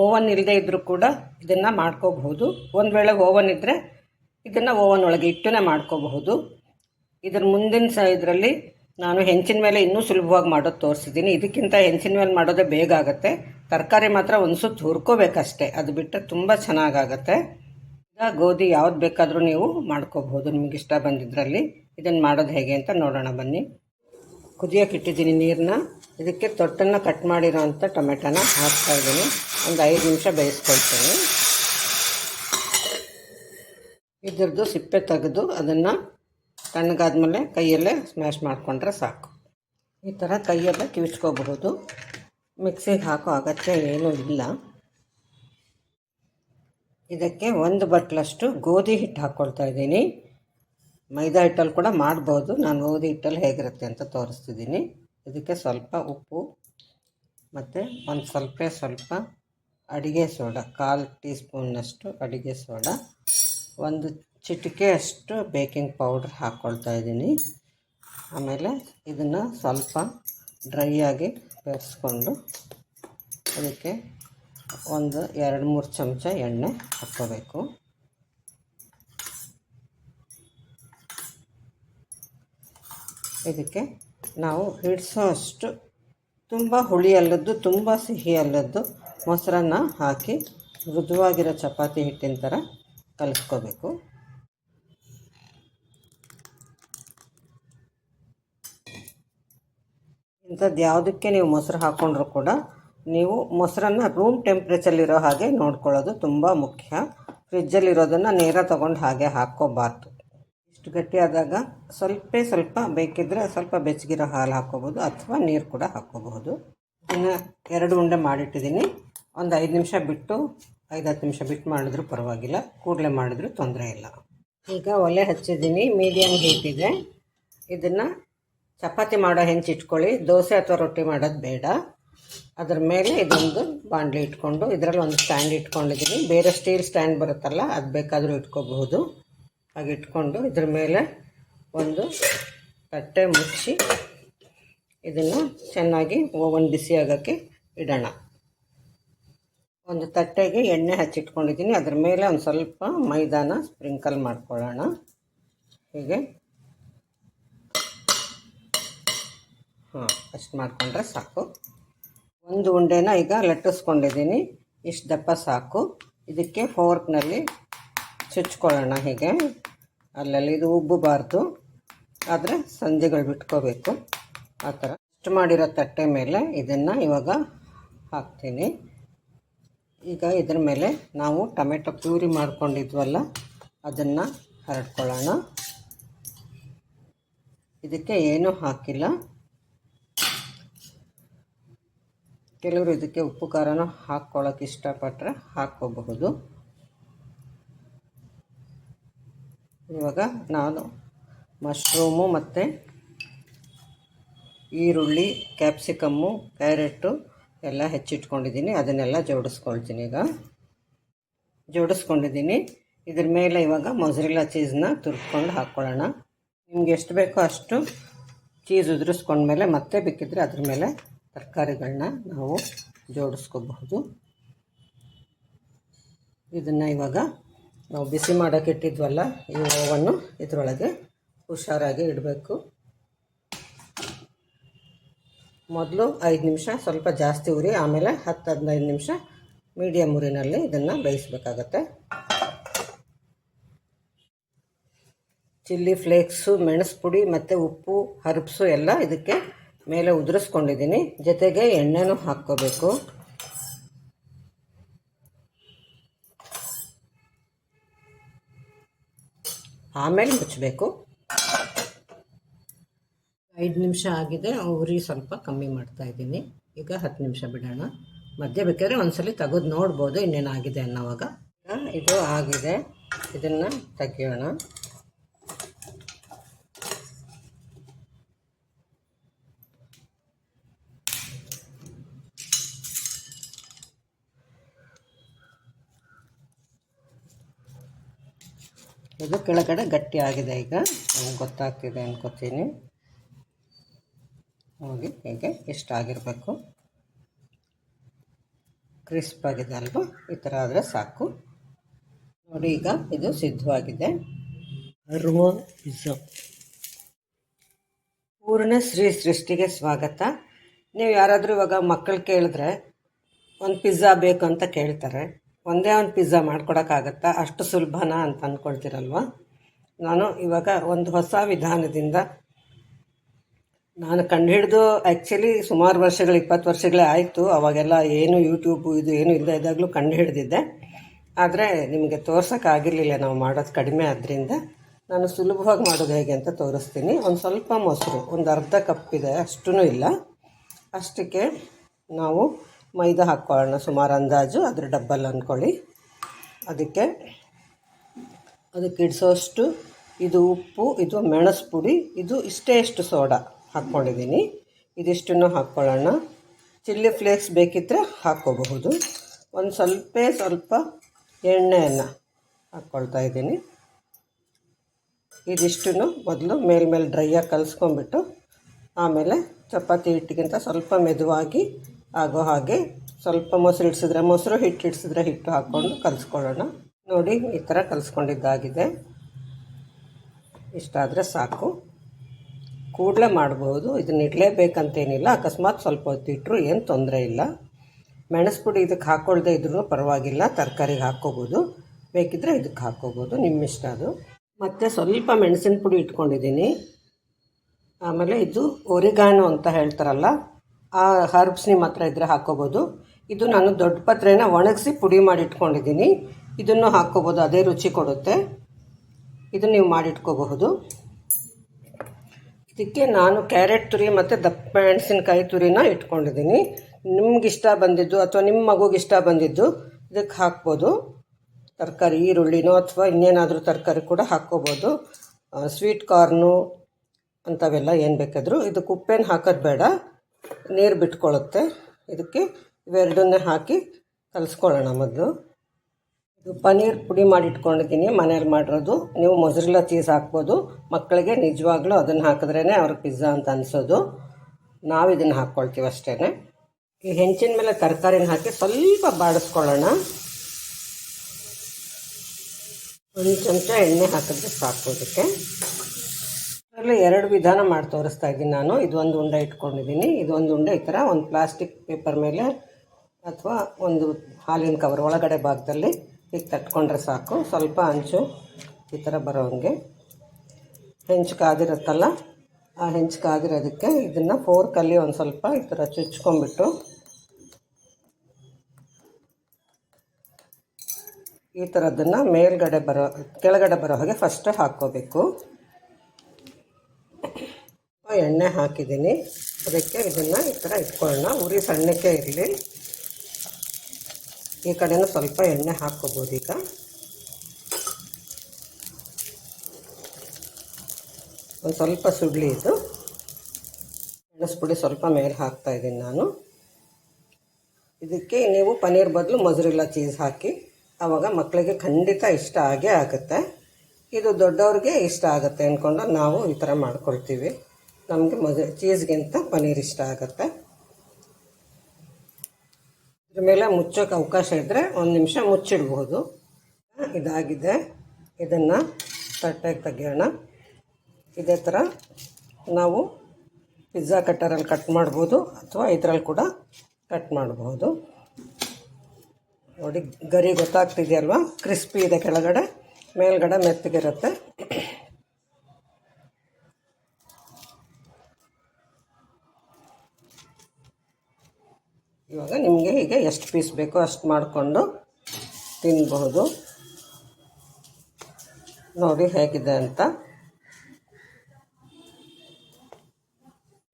Oven ಇಲ್ಲದೆ ಇದ್ದರೂ ಕೂಡ ಇದನ್ನು ಮಾಡ್ಕೋಬಹುದು. ಒಂದು ವೇಳೆ ಓವನ್ ಇದ್ದರೆ ಇದನ್ನು ಓವನ್ ಒಳಗೆ ಇಟ್ಟುನೇ ಮಾಡ್ಕೋಬಹುದು. ಇದ್ರ ಮುಂದಿನ ಸ ಇದರಲ್ಲಿ ನಾನು ಹೆಂಚಿನ ಮೇಲೆ ಇನ್ನೂ ಸುಲಭವಾಗಿ ಮಾಡೋದು ತೋರಿಸಿದ್ದೀನಿ ಇದಕ್ಕಿಂತ ಹೆಂಚಿನ ಮೇಲೆ ಮಾಡೋದೇ ಬೇಗ ಆಗುತ್ತೆ. ತರಕಾರಿ ಮಾತ್ರ ಒಂದು ಸುತ್ತ ಹುರ್ಕೋಬೇಕಷ್ಟೆ. ಅದು ಬಿಟ್ಟರೆ ತುಂಬ ಚೆನ್ನಾಗಾಗತ್ತೆ. ಈಗ ಗೋಧಿ ಯಾವ್ದು ಬೇಕಾದರೂ ನೀವು ಮಾಡ್ಕೋಬಹುದು. ನಿಮಗೆ ಇಷ್ಟ ಬಂದಿದ್ರಲ್ಲಿ. ಇದನ್ನು ಮಾಡೋದು ಹೇಗೆ ಅಂತ ನೋಡೋಣ ಬನ್ನಿ. ಕುದಿಯೋಕೆ ಇಟ್ಟಿದ್ದೀನಿ ನೀರನ್ನ ಇದಕ್ಕೆ ತೊಟ್ಟನ್ನು ಕಟ್ ಮಾಡಿರೋವಂಥ ಟೊಮೆಟೊನ ಹಾಕ್ತಾ ಇದ್ದೀನಿ. ಒಂದು ಐದು ನಿಮಿಷ ಬೇಯಿಸ್ಕೊಳ್ತೀನಿ. ಇದ್ರದ್ದು ಸಿಪ್ಪೆ ತೆಗೆದು ಅದನ್ನು ತಣ್ಣಗಾದ್ಮೇಲೆ ಕೈಯಲ್ಲೇ ಸ್ಮ್ಯಾಶ್ ಮಾಡಿಕೊಂಡ್ರೆ ಸಾಕು. ಈ ಥರ ಕೈಯಲ್ಲೇ ಕಿವಿಚ್ಕೋಬಹುದು. ಮಿಕ್ಸಿಗೆ ಹಾಕೋ ಅಗತ್ಯ ಏನೂ ಇಲ್ಲ. ಇದಕ್ಕೆ ಒಂದು ಬಟ್ಲಷ್ಟು ಗೋಧಿ ಹಿಟ್ಟು ಹಾಕ್ಕೊಳ್ತಾ ಇದ್ದೀನಿ. ಮೈದಾ ಹಿಟ್ಟಲ್ಲಿ ಕೂಡ ಮಾಡ್ಬೋದು. ನಾನು ಗೋಧಿ ಹಿಟ್ಟಲ್ಲಿ ಹೇಗಿರುತ್ತೆ ಅಂತ ತೋರಿಸ್ತಿದ್ದೀನಿ. ಇದಕ್ಕೆ ಸ್ವಲ್ಪ ಉಪ್ಪು, ಮತ್ತು ಒಂದು ಸ್ವಲ್ಪ ಸ್ವಲ್ಪ ಅಡುಗೆ ಸೋಡಾ, ಕಾಲು ಟೀ ಸ್ಪೂನ್ನಷ್ಟು ಅಡುಗೆ ಸೋಡಾ, ಒಂದು ಚಿಟಿಕೆ ಅಷ್ಟು ಬೇಕಿಂಗ್ ಪೌಡ್ರ್ ಹಾಕ್ಕೊಳ್ತಾ ಇದ್ದೀನಿ. ಆಮೇಲೆ ಇದನ್ನು ಸ್ವಲ್ಪ ಡ್ರೈ ಆಗಿ ಬೆರೆಸ್ಕೊಂಡು ಅದಕ್ಕೆ ಒಂದು ಎರಡು ಮೂರು ಚಮಚ ಎಣ್ಣೆ ಹಾಕ್ಕೋಬೇಕು. ಇದಕ್ಕೆ ನಾವು ಹಿಡಿಸೋ ಅಷ್ಟು ತುಂಬ ಹುಳಿ ಅಲ್ಲದ್ದು ತುಂಬ ಸಿಹಿ ಅಲ್ಲದ್ದು ಮೊಸರನ್ನ ಹಾಕಿ ಮೃದುವಾಗಿರೋ ಚಪಾತಿ ಹಿಟ್ಟಿನ ಥರ ಕಲಿಸ್ಕೋಬೇಕು. ಇಂಥದ್ದು ಯಾವುದಕ್ಕೆ ನೀವು ಮೊಸರು ಹಾಕ್ಕೊಂಡ್ರೂ ಕೂಡ ನೀವು ಮೊಸರನ್ನು ರೂಮ್ ಟೆಂಪ್ರೇಚರ್ಲಿರೋ ಹಾಗೆ ನೋಡ್ಕೊಳ್ಳೋದು ತುಂಬ ಮುಖ್ಯ. ಫ್ರಿಜ್ಜಲ್ಲಿರೋದನ್ನು ನೇರ ತಗೊಂಡು ಹಾಗೆ ಹಾಕ್ಕೋಬಾರ್ದು. ಇಷ್ಟು ಗಟ್ಟಿಯಾದಾಗ ಸ್ವಲ್ಪ ಸ್ವಲ್ಪ ಬೇಕಿದ್ದರೆ ಸ್ವಲ್ಪ ಬೆಚ್ಚಗಿರೋ ಹಾಲು ಹಾಕ್ಕೋಬೋದು ಅಥವಾ ನೀರು ಕೂಡ ಹಾಕ್ಕೋಬಹುದು ಇನ್ನು ಎರಡು ಉಂಡೆ ಮಾಡಿಟ್ಟಿದ್ದೀನಿ. ಒಂದು ಐದು ನಿಮಿಷ ಬಿಟ್ಟು, ಐದು ಹತ್ತು ನಿಮಿಷ ಬಿಟ್ಟು ಮಾಡಿದ್ರೂ ಪರವಾಗಿಲ್ಲ. ಕೂಡಲೇ ಮಾಡಿದ್ರೂ ತೊಂದರೆ ಇಲ್ಲ. ಈಗ ಒಲೆ ಹಚ್ಚಿದ್ದೀನಿ. ಮೀಡಿಯಮ್ ಹೀಟ್ ಇದೆ. ಇದನ್ನು ಚಪಾತಿ ಮಾಡೋ ಹೆಂಚು ಇಟ್ಕೊಳ್ಳಿ. ದೋಸೆ ಅಥವಾ ರೊಟ್ಟಿ ಮಾಡೋದು ಬೇಡ. ಅದ್ರ ಮೇಲೆ ಇದೊಂದು ಬಾಂಡ್ಲಿ ಇಟ್ಕೊಂಡು, ಇದರಲ್ಲಿ ಒಂದು ಸ್ಟ್ಯಾಂಡ್ ಇಟ್ಕೊಂಡಿದ್ದೀನಿ. ಬೇರೆ ಸ್ಟೀಲ್ ಸ್ಟ್ಯಾಂಡ್ ಬರುತ್ತಲ್ಲ, ಅದು ಬೇಕಾದರೂ ಇಟ್ಕೋಬಹುದು. ಹಾಗೆ ಇಟ್ಕೊಂಡು ಇದ್ರ ಮೇಲೆ ಒಂದು ತಟ್ಟೆ ಮುಚ್ಚಿ ಇದನ್ನು ಚೆನ್ನಾಗಿ ಓವನ್ ಬಿಸಿ ಆಗೋಕ್ಕೆ ಇಡೋಣ. ಒಂದು ತಟ್ಟೆಗೆ ಎಣ್ಣೆ ಹಚ್ಚಿಟ್ಕೊಂಡಿದ್ದೀನಿ. ಅದ್ರ ಮೇಲೆ ಒಂದು ಸ್ವಲ್ಪ ಮೈದಾನ ಸ್ಪ್ರಿಂಕಲ್ ಮಾಡ್ಕೊಳ್ಳೋಣ. ಹೀಗೆ. ಹಾಂ ಅಷ್ಟು ಮಾಡಿಕೊಂಡ್ರೆ ಸಾಕು. ಒಂದು ಉಂಡೆನ ಈಗ ಲಟ್ಟಿಸ್ಕೊಂಡಿದ್ದೀನಿ. ಇಷ್ಟು ದಪ್ಪ ಸಾಕು. ಇದಕ್ಕೆ ಫೋರ್ಕ್ನಲ್ಲಿ ಚುಚ್ಕೊಳ್ಳೋಣ ಹೀಗೆ. ಅಲ್ಲಲ್ಲಿ ಇದು ಉಬ್ಬಬಾರ್ದು ಆದರೆ ಸಂಜೆಗಳು ಬಿಟ್ಕೋಬೇಕು. ಆ ಥರ. ಅಷ್ಟು ಮಾಡಿರೋ ತಟ್ಟೆ ಮೇಲೆ ಇದನ್ನು ಇವಾಗ ಹಾಕ್ತೀನಿ. ಈಗ ಇದ್ರ ಮೇಲೆ ನಾವು ಟೊಮೆಟೊ ಪ್ಯೂರಿ ಮಾಡ್ಕೊಂಡಿದ್ವಲ್ಲ, ಅದನ್ನು ಹರಡ್ಕೊಳ್ಳೋಣ. ಇದಕ್ಕೆ ಏನೂ ಹಾಕಿಲ್ಲ. ಕೆಲವರು ಇದಕ್ಕೆ ಉಪ್ಪು ಖಾರನೂ ಹಾಕ್ಕೊಳ್ಳೋಕೆ ಇಷ್ಟಪಟ್ಟರೆ ಹಾಕ್ಕೋಬಹುದು. ಇವಾಗ ನಾನು ಮಶ್ರೂಮು ಮತ್ತು ಈರುಳ್ಳಿ, ಕ್ಯಾಪ್ಸಿಕಮ್ಮು, ಕ್ಯಾರೆಟು ಎಲ್ಲ ಹೆಚ್ಚಿಟ್ಕೊಂಡಿದ್ದೀನಿ. ಅದನ್ನೆಲ್ಲ ಜೋಡಿಸ್ಕೊಳ್ತೀನಿ ಈಗ. ಜೋಡಿಸ್ಕೊಂಡಿದ್ದೀನಿ. ಇದ್ರ ಮೇಲೆ ಇವಾಗ ಮೊಸರಿಲ್ಲ ಚೀಸ್ನ ತುರ್ಕೊಂಡು ಹಾಕ್ಕೊಳ್ಳೋಣ ನಿಮ್ಗೆ ಎಷ್ಟು ಬೇಕೋ ಅಷ್ಟು ಚೀಸ್ ಉದುರಿಸ್ಕೊಂಡ್ಮೇಲೆ ಮತ್ತೆ ಬೇಕಿದ್ರೆ ಅದ್ರ ಮೇಲೆ ತರಕಾರಿಗಳನ್ನ ನಾವು ಜೋಡಿಸ್ಕೋಬಹುದು. ಇದನ್ನು ಇವಾಗ ನಾವು ಬಿಸಿ ಮಾಡೋಕೆ ಇಟ್ಟಿದ್ವಲ್ಲ ಈ ಓವನ್ನು ಇದರೊಳಗೆ ಹುಷಾರಾಗಿ ಇಡಬೇಕು. ಮೊದಲು ಐದು ನಿಮಿಷ, ಸ್ವಲ್ಪ ಜಾಸ್ತಿ ಉರಿ, ಆಮೇಲೆ ಹತ್ತು ಹದಿನೈದು ನಿಮಿಷ ಮೀಡಿಯಮ್ ಉರಿನಲ್ಲಿ ಇದನ್ನು ಬೇಯಿಸಬೇಕಾಗತ್ತೆ. ಚಿಲ್ಲಿ ಫ್ಲೇಕ್ಸು ಮೆಣಸು ಪುಡಿ ಮತ್ತು ಉಪ್ಪು, ಹರ್ಬ್ಸು ಎಲ್ಲ ಇದಕ್ಕೆ ಮೇಲೆ ಉದುರಿಸ್ಕೊಂಡಿದ್ದೀನಿ. ಜೊತೆಗೆ ಎಣ್ಣೆನೂ ಹಾಕ್ಕೋಬೇಕು. ಆಮೇಲೆ ಮುಚ್ಚಬೇಕು. ಐದು ನಿಮಿಷ ಆಗಿದೆ ಉರಿ ಸ್ವಲ್ಪ ಕಮ್ಮಿ ಮಾಡ್ತಾ ಇದ್ದೀನಿ. ಈಗ ಹತ್ತು ನಿಮಿಷ ಬಿಡೋಣ. ಮಧ್ಯೆ ಬೇಕಾದ್ರೆ ಒಂದ್ಸಲಿ ತೆಗೆದು ನೋಡ್ಬೋದು ಇನ್ನೇನಾಗಿದೆ ಅನ್ನೋವಾಗ. ಇದು ಆಗಿದೆ. ಇದನ್ನು ತೆಗಿಯೋಣ. ಇದು ಕೆಳಗಡೆ ಗಟ್ಟಿ ಆಗಿದೆ ಈಗ. ನಮ್ಗೆ ಗೊತ್ತಾಗ್ತಿದೆ ಅನ್ಕೋತೀನಿ. ಹೋಗಿ ಹೀಗೆ ಇಷ್ಟ ಆಗಿರಬೇಕು. ಕ್ರಿಸ್ಪ್ ಆಗಿದೆ ಅಲ್ವಾ? ಈ ಥರ ಆದರೆ ಸಾಕು. ನೋಡಿ ಈಗ ಇದು ಸಿದ್ಧವಾಗಿದೆ. ಅರ್ವ ಪಿಜ್ಜಾ ಪೂರ್ಣ ಶ್ರೀ ಸೃಷ್ಟಿಗೆ ಸ್ವಾಗತ. ನೀವು ಯಾರಾದರೂ ಇವಾಗ ಮಕ್ಕಳು ಕೇಳಿದ್ರೆ ಒಂದು ಪಿಜ್ಜಾ ಬೇಕು ಅಂತ ಕೇಳ್ತಾರೆ. ಒಂದೇ ಒಂದು ಪಿಜ್ಜಾ ಮಾಡ್ಕೊಡೋಕ್ಕಾಗತ್ತಾ? ಅಷ್ಟು ಸುಲಭನಾ ಅಂತ ಅಂದ್ಕೊಳ್ತೀರಲ್ವ ನಾನು ಇವಾಗ ಒಂದು ಹೊಸ ವಿಧಾನದಿಂದ ನಾನು ಕಂಡುಹಿಡಿದು ಆ್ಯಕ್ಚುಲಿ ಸುಮಾರು ವರ್ಷಗಳು, ಇಪ್ಪತ್ತು ವರ್ಷಗಳೇ ಆಯಿತು. ಅವಾಗೆಲ್ಲ ಏನು ಯೂಟ್ಯೂಬು ಇದು ಏನು ಇಲ್ಲದೆ ಇದ್ದಾಗಲೂ ಕಂಡು ಹಿಡಿದಿದ್ದೆ ಆದರೆ ನಿಮಗೆ ತೋರ್ಸೋಕ್ಕಾಗಿರಲಿಲ್ಲ ನಾವು ಮಾಡೋದು ಕಡಿಮೆ ಆದ್ದರಿಂದ ನಾನು ಸುಲಭವಾಗಿ ಮಾಡೋದು ಹೇಗೆ ಅಂತ ತೋರಿಸ್ತೀನಿ. ಒಂದು ಸ್ವಲ್ಪ ಮೊಸರು, ಒಂದು ಅರ್ಧ ಕಪ್ ಇದೆ ಅಷ್ಟೂ ಇಲ್ಲ. ಅಷ್ಟಕ್ಕೆ ನಾವು ಮೈದಾ ಹಾಕ್ಕೊಳ್ಳೋಣ ಸುಮಾರು ಅಂದಾಜು, ಅದ್ರ ಡಬ್ಬಲ್ ಅಂದ್ಕೊಳ್ಳಿ. ಅದಕ್ಕೆ ಅದಕ್ಕೆ ಇಡಿಸೋಷ್ಟು, ಇದು ಉಪ್ಪು, ಇದು ಮೆಣಸು ಪುಡಿ ಇದು ಇಷ್ಟೇ ಇಷ್ಟು ಸೋಡಾ ಹಾಕ್ಕೊಂಡಿದ್ದೀನಿ. ಇದಿಷ್ಟನ್ನು ಹಾಕ್ಕೊಳ್ಳೋಣ ಚಿಲ್ಲಿ ಫ್ಲೇಕ್ಸ್ ಬೇಕಿದ್ದರೆ ಹಾಕ್ಕೋಬಹುದು. ಒಂದು ಸ್ವಲ್ಪ ಸ್ವಲ್ಪ ಎಣ್ಣೆಯನ್ನು ಹಾಕ್ಕೊಳ್ತಾ ಇದ್ದೀನಿ. ಇದಿಷ್ಟನ್ನು ಮೊದಲು ಮೇಲ್ಮೇಲೆ ಡ್ರೈಯಾಗಿ ಕಲಿಸ್ಕೊಂಬಿಟ್ಟು ಆಮೇಲೆ ಚಪಾತಿ ಹಿಟ್ಟಿಗಿಂತ ಸ್ವಲ್ಪ ಮೆದುವಾಗಿ ಆಗೋ ಹಾಗೆ ಸ್ವಲ್ಪ ಮೊಸರು ಇಡ್ಸಿದ್ರೆ ಮೊಸರು ಹಿಟ್ಟು ಇಡ್ಸಿದ್ರೆ ಹಿಟ್ಟು ಹಾಕ್ಕೊಂಡು ಕಲಿಸ್ಕೊಳ್ಳೋಣ. ನೋಡಿ, ಈ ಥರ ಕಲಿಸ್ಕೊಂಡಿದ್ದಾಗಿದೆ. ಇಷ್ಟಾದರೆ ಸಾಕು. ಕೂಡಲೇ ಮಾಡ್ಬೋದು. ಇದನ್ನ ಇಡಲೇಬೇಕಂತೇನಿಲ್ಲ. ಅಕಸ್ಮಾತ್ ಸ್ವಲ್ಪ ಹೊತ್ತು ಇಟ್ಟರು ಏನು ತೊಂದರೆ ಇಲ್ಲ. ಮೆಣಸು ಪುಡಿ ಇದಕ್ಕೆ ಹಾಕ್ಕೊಳ್ದೇ ಇದ್ರೂ ಪರವಾಗಿಲ್ಲ. ತರಕಾರಿಗೆ ಹಾಕ್ಕೋಬೋದು. ಬೇಕಿದ್ದರೆ ಇದಕ್ಕೆ ಹಾಕ್ಕೋಬೋದು. ನಿಮ್ಮ ಇಷ್ಟ ಅದು. ಮತ್ತು ಸ್ವಲ್ಪ ಮೆಣಸಿನ ಪುಡಿ ಇಟ್ಕೊಂಡಿದ್ದೀನಿ. ಆಮೇಲೆ ಇದು ಒರಿಗಾನೋ ಅಂತ ಹೇಳ್ತಾರಲ್ಲ ಆ ಹರ್ಬ್ಸ್ ನಿಮ್ಮ ಹತ್ರ ಇದ್ದರೆ ಹಾಕ್ಕೋಬೋದು ಇದು ನಾನು ದೊಡ್ಡ ಪತ್ರೆನ ಒಣಗಿಸಿ ಪುಡಿ ಮಾಡಿ ಇಟ್ಕೊಂಡಿದ್ದೀನಿ. ಇದನ್ನು ಹಾಕ್ಕೋಬೋದು ಅದೇ ರುಚಿ ಕೊಡುತ್ತೆ. ಇದು ನೀವು ಮಾಡಿಟ್ಕೋಬಹುದು ಇದಕ್ಕೆ ನಾನು ಕ್ಯಾರೆಟ್ ತುರಿ ಮತ್ತು ದಪ್ಪ ಮೆಣಸಿನಕಾಯಿ ತುರಿನ ಇಟ್ಕೊಂಡಿದ್ದೀನಿ. ನಿಮ್ಗೆ ಇಷ್ಟ ಬಂದಿದ್ದು ಅಥವಾ ನಿಮ್ಮ ಮಗುಗೆ ಇಷ್ಟ ಬಂದಿದ್ದು, ಇದಕ್ಕೆ ಹಾಕ್ಬೋದು. ತರಕಾರಿ, ಈರುಳ್ಳಿನೋ ಅಥವಾ ಇನ್ನೇನಾದರೂ ತರಕಾರಿ ಕೂಡ ಹಾಕ್ಕೋಬೋದು. ಸ್ವೀಟ್ ಕಾರ್ನು ಅಂಥವೆಲ್ಲ ಏನು ಬೇಕಾದರೂ. ಇದಕ್ಕೆ ಉಪ್ಪೇನು ಹಾಕೋದು ಬೇಡ. ನೀರು ಬಿಟ್ಕೊಳ್ಳುತ್ತೆ ಇದಕ್ಕೆ ಇವೆರಡನ್ನೇ ಹಾಕಿ ಕಲಿಸ್ಕೊಳ್ಳೋಣ ಮೊದಲು. ಇದು ಪನ್ನೀರ್ ಪುಡಿ ಇಟ್ಕೊಂಡಿದ್ದೀನಿ ಮನೇಲಿ ಮಾಡಿರೋದು. ನೀವು ಮೊಸರಿಲ್ಲ ಚೀಸ್ ಹಾಕ್ಬೋದು. ಮಕ್ಕಳಿಗೆ ನಿಜವಾಗ್ಲೂ ಅದನ್ನು ಹಾಕಿದ್ರೇ ಅವ್ರ ಪಿಜ್ಜಾ ಅಂತ ಅನಿಸೋದು. ನಾವು ಇದನ್ನು ಹಾಕ್ಕೊಳ್ತೀವಿ ಅಷ್ಟೇ ಈ ಹೆಂಚಿನ ಮೇಲೆ ತರಕಾರಿನ ಹಾಕಿ ಸ್ವಲ್ಪ ಬಾಡಿಸ್ಕೊಳ್ಳೋಣ. ಒಂದು ಚಮಚ ಎಣ್ಣೆ ಹಾಕಿದ್ರೆ ಸಾಕು ಇದಕ್ಕೆ. ಅದರಲ್ಲಿ ಎರಡು ವಿಧಾನ ಮಾಡಿ ತೋರಿಸ್ತಾ ಇದ್ದೀನಿ ನಾನು. ಇದೊಂದು ಉಂಡೆ ಇಟ್ಕೊಂಡಿದ್ದೀನಿ. ಇದೊಂದು ಉಂಡೆ ಈ ಥರ ಒಂದು ಪ್ಲಾಸ್ಟಿಕ್ ಪೇಪರ್ ಮೇಲೆ ಅಥವಾ ಒಂದು ಹಾಲಿನ ಕವರ್ ಒಳಗಡೆ ಭಾಗದಲ್ಲಿ ಈಗ ತಟ್ಕೊಂಡ್ರೆ ಸಾಕು. ಸ್ವಲ್ಪ ಅಂಚು ಈ ಥರ ಬರೋಂಗೆ ಹೆಂಚು ಕಾದಿರುತ್ತಲ್ಲ ಆ ಹೆಂಚು ಕಾದಿರೋದಕ್ಕೆ ಇದನ್ನು ಫೋರ್ಕಲ್ಲಿ ಒಂದು ಸ್ವಲ್ಪ ಈ ಥರ ಚುಚ್ಕೊಂಡ್ಬಿಟ್ಟು ಈ ಥರದನ್ನು ಮೇಲ್ಗಡೆ ಬರೋ, ಕೆಳಗಡೆ ಬರೋ ಹಾಗೆ ಫಸ್ಟೇ ಹಾಕ್ಕೋಬೇಕು. ಎಣ್ಣೆ ಹಾಕಿದ್ದೀನಿ. ಅದಕ್ಕೆ ಇದನ್ನು ಈ ಥರ ಇಟ್ಕೊಳ್ಳೋಣ. ಉರಿ ಸಣ್ಣಕ್ಕೆ ಇರಲಿ. ಈ ಕಡೆಯೂ ಸ್ವಲ್ಪ ಎಣ್ಣೆ ಹಾಕ್ಕೋಬೋದು ಈಗ. ಒಂದು ಸ್ವಲ್ಪ ಸುಡ್ಲಿ ಇದು. ಮೆಣಸು ಪುಡಿ ಸ್ವಲ್ಪ ಮೇಲೆ ಹಾಕ್ತಾ ಇದ್ದೀನಿ ನಾನು. ಇದಕ್ಕೆ ನೀವು ಪನ್ನೀರ್ ಬದಲು ಮೊಸರಿಲ್ಲ ಚೀಸ್ ಹಾಕಿ ಆವಾಗ ಮಕ್ಕಳಿಗೆ ಖಂಡಿತ ಇಷ್ಟ ಆಗೇ ಆಗುತ್ತೆ. ಇದು ದೊಡ್ಡವ್ರಿಗೆ ಇಷ್ಟ ಆಗುತ್ತೆ ಅಂದ್ಕೊಂಡು ನಾವು ಈ ಥರ ಮಾಡ್ಕೊಳ್ತೀವಿ. ನಮಗೆ ಮೊದ ಚೀಸ್ಗಿಂತ ಪನ್ನೀರ್ ಇಷ್ಟ ಆಗುತ್ತೆ. ಇದ್ರ ಮೇಲೆ ಮುಚ್ಚೋಕೆ ಅವಕಾಶ ಇದ್ದರೆ ಒಂದು ನಿಮಿಷ ಮುಚ್ಚಿಡ್ಬೋದು. ಇದಾಗಿದೆ. ಇದನ್ನು ತಟ್ಟೆಗೆ ತೆಗಿಯೋಣ. ಇದೇ ಥರ ನಾವು ಪಿಜ್ಜಾ ಕಟ್ಟರಲ್ಲಿ ಕಟ್ ಮಾಡ್ಬೋದು ಅಥವಾ ಇದರಲ್ಲಿ ಕೂಡ ಕಟ್ ಮಾಡಬಹುದು ನೋಡಿ, ಗರಿ ಗೊತ್ತಾಗ್ತಿದೆಯಲ್ವ? ಕ್ರಿಸ್ಪಿ ಇದೆ ಕೆಳಗಡೆ, ಮೇಲ್ಗಡೆ ಮೆತ್ತಗಿರುತ್ತೆ. ಇವಾಗ ನಿಮಗೆ ಹೀಗೆ ಎಷ್ಟು ಪೀಸ್ ಬೇಕೋ ಅಷ್ಟು ಮಾಡಿಕೊಂಡು ತಿನ್ನಬಹುದು ನೋಡಿ ಹೇಗಿದೆ ಅಂತ.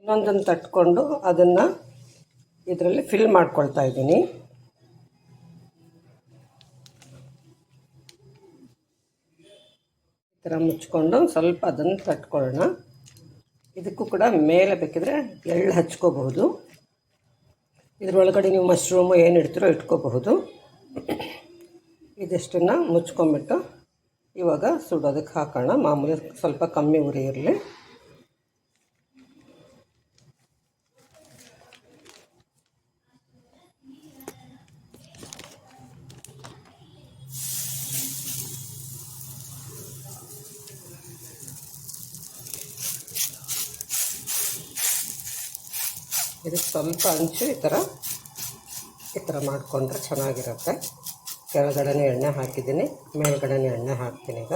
ಇನ್ನೊಂದನ್ನು ತಟ್ಕೊಂಡು ಅದನ್ನು ಇದರಲ್ಲಿ ಫಿಲ್ ಮಾಡ್ಕೊಳ್ತಾ ಇದ್ದೀನಿ. ಈ ಥರ ಮುಚ್ಕೊಂಡು ಸ್ವಲ್ಪ ಅದನ್ನು ತಟ್ಕೊಳ್ಳೋಣ. ಇದಕ್ಕೂ ಕೂಡ ಮೇಲೆ ಬೇಕಿದ್ರೆ ಎಳ್ಳು ಹಚ್ಕೋಬಹುದು. ಇದರೊಳಗಡೆ ನೀವು ಮಶ್ರೂಮು ಏನು ಇಡ್ತೀರೋ ಇಟ್ಕೋಬಹುದು. ಇದಿಷ್ಟನ್ನು ಮುಚ್ಕೊಂಬಿಟ್ಟು ಇವಾಗ ಸುಡೋದಕ್ಕೆ ಹಾಕೋಣ. ಮಾಮೂಲಿ ಸ್ವಲ್ಪ ಕಮ್ಮಿ ಉರಿ ಇರಲಿ. ಇದಕ್ಕೆ ಸ್ವಲ್ಪ ಅಂಚು ಈ ಥರ. ಈ ಥರ ಮಾಡಿಕೊಂಡ್ರೆ ಚೆನ್ನಾಗಿರುತ್ತೆ. ಕೆಳಗಡೆನೇ ಎಣ್ಣೆ ಹಾಕಿದ್ದೀನಿ, ಮೇಲ್ಗಡೆನೇ ಎಣ್ಣೆ ಹಾಕ್ತೀನಿ ಈಗ.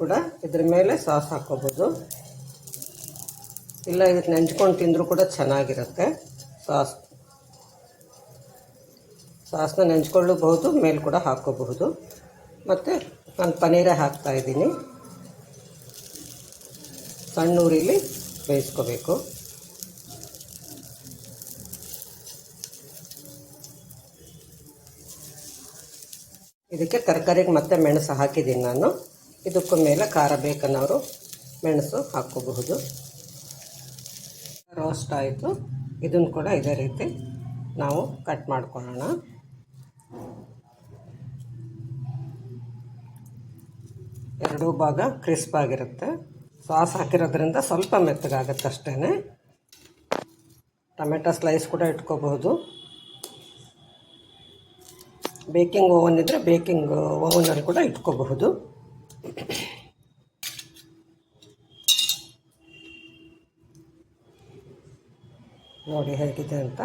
ಕೂಡ ಇದ್ರ ಮೇಲೆ ಸಾಸ್ ಹಾಕೋಬೋದು. ಇಲ್ಲ ಇದಕ್ಕೆ ನೆಂಚ್ಕೊಂಡು ತಿಂದರೂ ಕೂಡ ಚೆನ್ನಾಗಿರುತ್ತೆ ಸಾಸ್. ಸಾಸ್ನ ನೆಂಚ್ಕೊಳ್ಳಬಹುದು, ಮೇಲೆ ಕೂಡ ಹಾಕ್ಕೋಬಹುದು ಮತ್ತು ನಾನು ಪನ್ನೀರೇ ಹಾಕ್ತಾ ಇದ್ದೀನಿ. ಸಣ್ಣ ಬೇಯಿಸ್ಕೊಬೇಕು. ಬೇಯಿಸ್ಕೋಬೇಕು ಇದಕ್ಕೆ ತರಕಾರಿಗೆ ಮತ್ತೆ ಮೆಣಸು ಹಾಕಿದ್ದೀನಿ ನಾನು. ಇದಕ್ಕೂ ಮೇಲೆ ಖಾರ ಬೇಕನ್ನೋರು ಮೆಣಸು ಹಾಕೋಬಹುದು ರೋಸ್ಟ್ ಆಯಿತು. ಇದನ್ನು ಕೂಡ ಇದೇ ರೀತಿ ನಾವು ಕಟ್ ಮಾಡ್ಕೊಳ್ಳೋಣ. ಎರಡೂ ಭಾಗ ಕ್ರಿಸ್ಪ್ ಆಗಿರುತ್ತೆ. ಸಾಸ್ ಹಾಕಿರೋದ್ರಿಂದ ಸ್ವಲ್ಪ ಮೆತ್ತಗಾಗತ್ತೆ ಅಷ್ಟೇ ಟೊಮೆಟೊ ಸ್ಲೈಸ್ ಕೂಡ ಇಟ್ಕೋಬಹುದು ಬೇಕಿಂಗ್ ಓವನ್ ಇದ್ದರೆ ಬೇಕಿಂಗ್ ಓವನಲ್ಲಿ ಕೂಡ ಇಟ್ಕೋಬಹುದು. ನೋಡಿ ಹೇಗಿದೆ ಅಂತ.